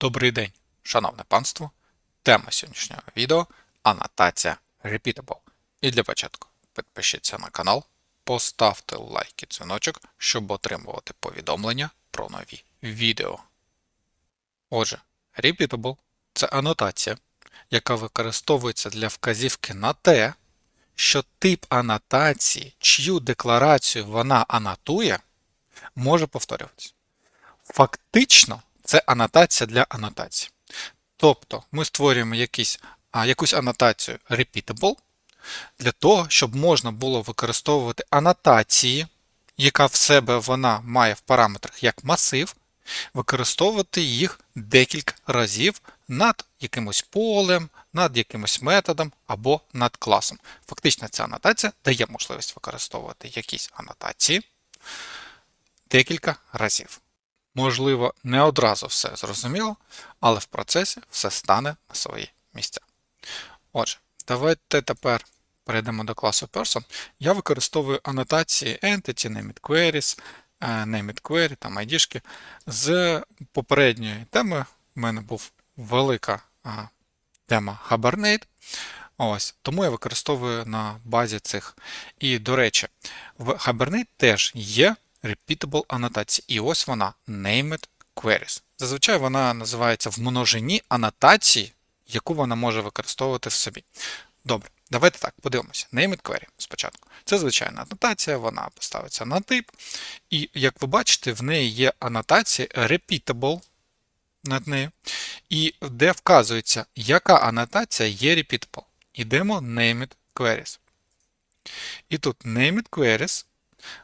Добрий день, шановне панство. Тема сьогоднішнього відео анотація Repeatable. І для початку підпишіться на канал, поставте лайк і дзвіночок, щоб отримувати повідомлення про нові відео. Отже, Repeatable це анотація, яка використовується для вказівки на те, що тип анотації, чию декларацію вона анотує, може повторюватися. Фактично, це анотація для анотації. Тобто ми створюємо якісь, а, якусь анотацію repeatable для того, щоб можна було використовувати анотації, яка в себе вона має в параметрах як масив, використовувати їх декілька разів над якимось полем, над якимось методом або над класом. Фактично, ця анотація дає можливість використовувати якісь анотації декілька разів. Можливо, не одразу все зрозуміло, але в процесі все стане на свої місця. Отже, давайте тепер перейдемо до класу Person. Я використовую анотації Entity, Named Queries, е, Named Query, там ID. З попередньої теми в мене був велика а, тема Hibernate. Ось, Тому я використовую на базі цих. І, до речі, в Hibernate теж є repeatable анотації. І ось вона named queries. Зазвичай вона називається в множині анотації, яку вона може використовувати в собі. Добре, давайте так, подивимося. Named query спочатку. Це звичайна анотація, вона поставиться на тип. І, як ви бачите, в неї є анотація repeatable над нею. І де вказується, яка анотація є repeatable. Ідемо named queries. І тут named queries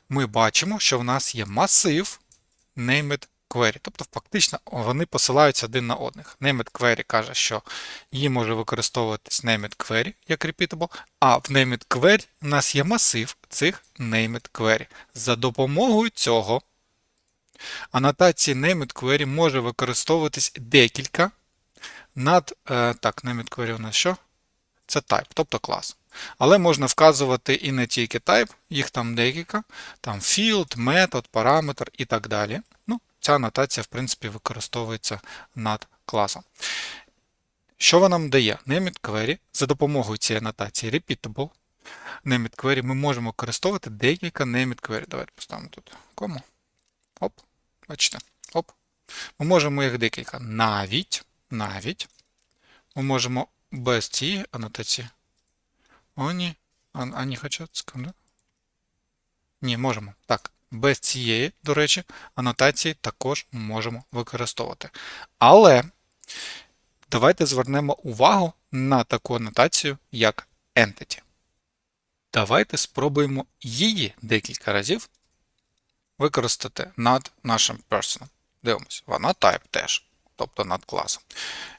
ми бачимо, що в нас є масив named query. Тобто, фактично, вони посилаються один на одних. Named query каже, що її може використовуватись named query як repeatable, а в named query у нас є масив цих named query. За допомогою цього анотації named query може використовуватись декілька над. Е, так, named query у нас що? Це type, тобто клас. Але можна вказувати і не тільки type, їх там декілька, там field, метод, параметр і так далі. Ну, Ця анотація, в принципі, використовується над класом. Що вона нам дає? Named query за допомогою цієї анотації repeatable. Named query ми можемо використовувати декілька named query. Давайте поставимо тут кому. Оп, бачите, оп. Ми можемо їх декілька. Навіть, навіть ми можемо без цієї анотації Оні. Ані хочуть секунду. Ні, можемо. Так. Без цієї, до речі, анотації також можемо використовувати. Але давайте звернемо увагу на таку анотацію, як Entity. Давайте спробуємо її декілька разів використати над нашим person. Дивимось, вона type теж, тобто над класом.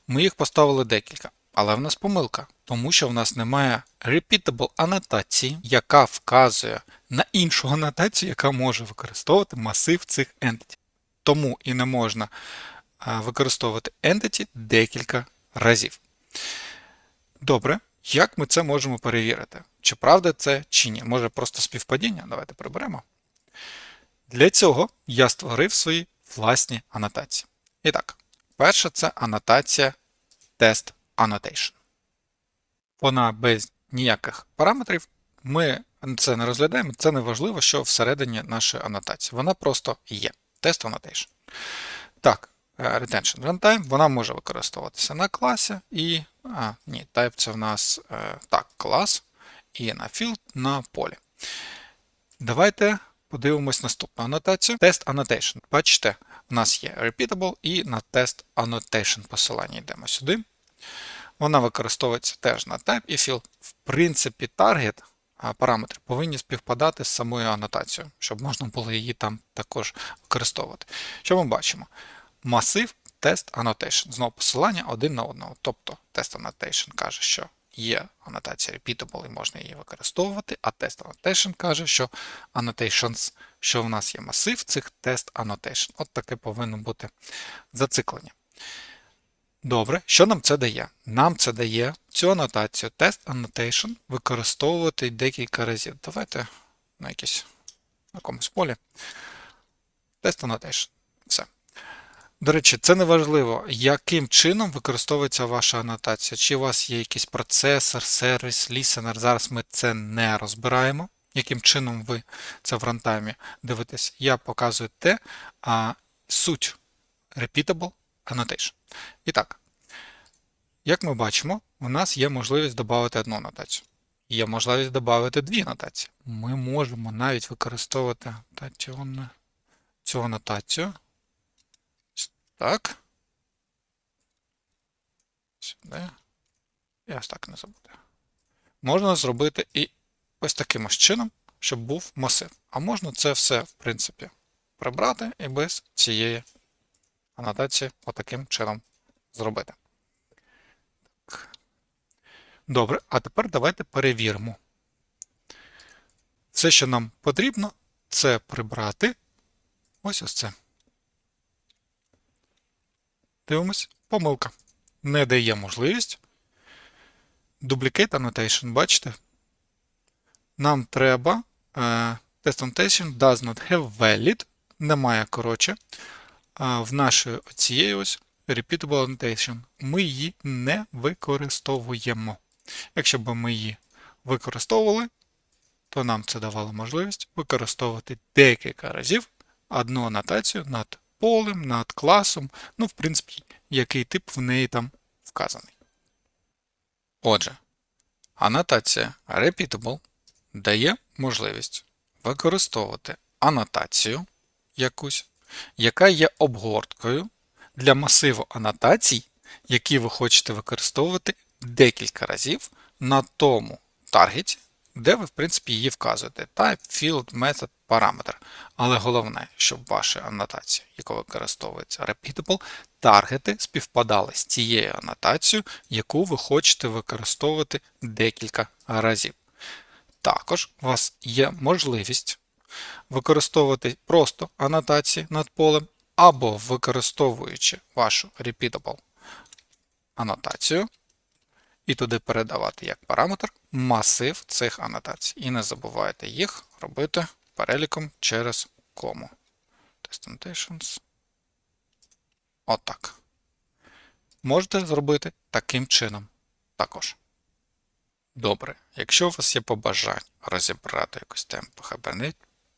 Ми їх поставили декілька. Але в нас помилка, тому що в нас немає repeatable анотації, яка вказує на іншу анотацію, яка може використовувати масив цих entity. Тому і не можна використовувати entity декілька разів. Добре, як ми це можемо перевірити? Чи правда це, чи ні? Може просто співпадіння? Давайте приберемо. Для цього я створив свої власні анотації. І так, перша це анотація тест annotation. Вона без ніяких параметрів. Ми це не розглядаємо, це не важливо, що всередині нашої анотації. Вона просто є. Тест annotation. Так, е, retention runtime, вона може використовуватися на класі і. А, ні, type це в нас е, так, клас і на field на полі. Давайте подивимось наступну анотацію. Test annotation. Бачите, у нас є repeatable і на test annotation посилання йдемо сюди. Вона використовується теж на type і field. В принципі, target параметри повинні співпадати з самою анотацією, щоб можна було її там також використовувати. Що ми бачимо? Масив test annotation. Знову посилання один на одного. Тобто test annotation каже, що є анотація repeatable і можна її використовувати, а test annotation каже, що annotations, що в нас є масив цих test annotation. От таке повинно бути зациклення. Добре, що нам це дає? Нам це дає цю анотацію Test Annotation використовувати декілька разів. Давайте на якийсь на якомусь полі. Test Annotation. Все. До речі, це не важливо, яким чином використовується ваша анотація. Чи у вас є якийсь процесор, сервіс, лісенер. Зараз ми це не розбираємо. Яким чином ви це в рантаймі дивитесь. Я показую те, а суть Repeatable Annotation. І так, як ми бачимо, у нас є можливість додати одну анотацію. Є можливість додати дві анотації. Ми можемо навіть використовувати цю анотацію. Так. Сюди. І ось так не забути. Можна зробити і ось таким ось чином, щоб був масив. А можна це все, в принципі, прибрати і без цієї анотації отаким чином зробити. Так. Добре, а тепер давайте перевіримо. Все, що нам потрібно, це прибрати ось ось це. Дивимось, помилка. Не дає можливість. Duplicate annotation, бачите? Нам треба е, test annotation does not have valid. Немає, коротше, в нашої оцієї ось repeatable annotation. Ми її не використовуємо. Якщо б ми її використовували, то нам це давало можливість використовувати декілька разів одну анотацію над полем, над класом, ну, в принципі, який тип в неї там вказаний. Отже, анотація Repeatable дає можливість використовувати анотацію якусь, яка є обгорткою для масиву анотацій, які ви хочете використовувати декілька разів на тому таргеті, де ви, в принципі, її вказуєте. Type, field, method, параметр. Але головне, щоб ваші анотації, яка використовується repeatable, таргети співпадали з тією анотацією, яку ви хочете використовувати декілька разів. Також у вас є можливість використовувати просто анотації над полем, або використовуючи вашу repeatable анотацію, і туди передавати як параметр масив цих анотацій. І не забувайте їх робити переліком через кому. Test. Отак. Можете зробити таким чином також. Добре, якщо у вас є побажання розібрати якусь тему по Hibernate,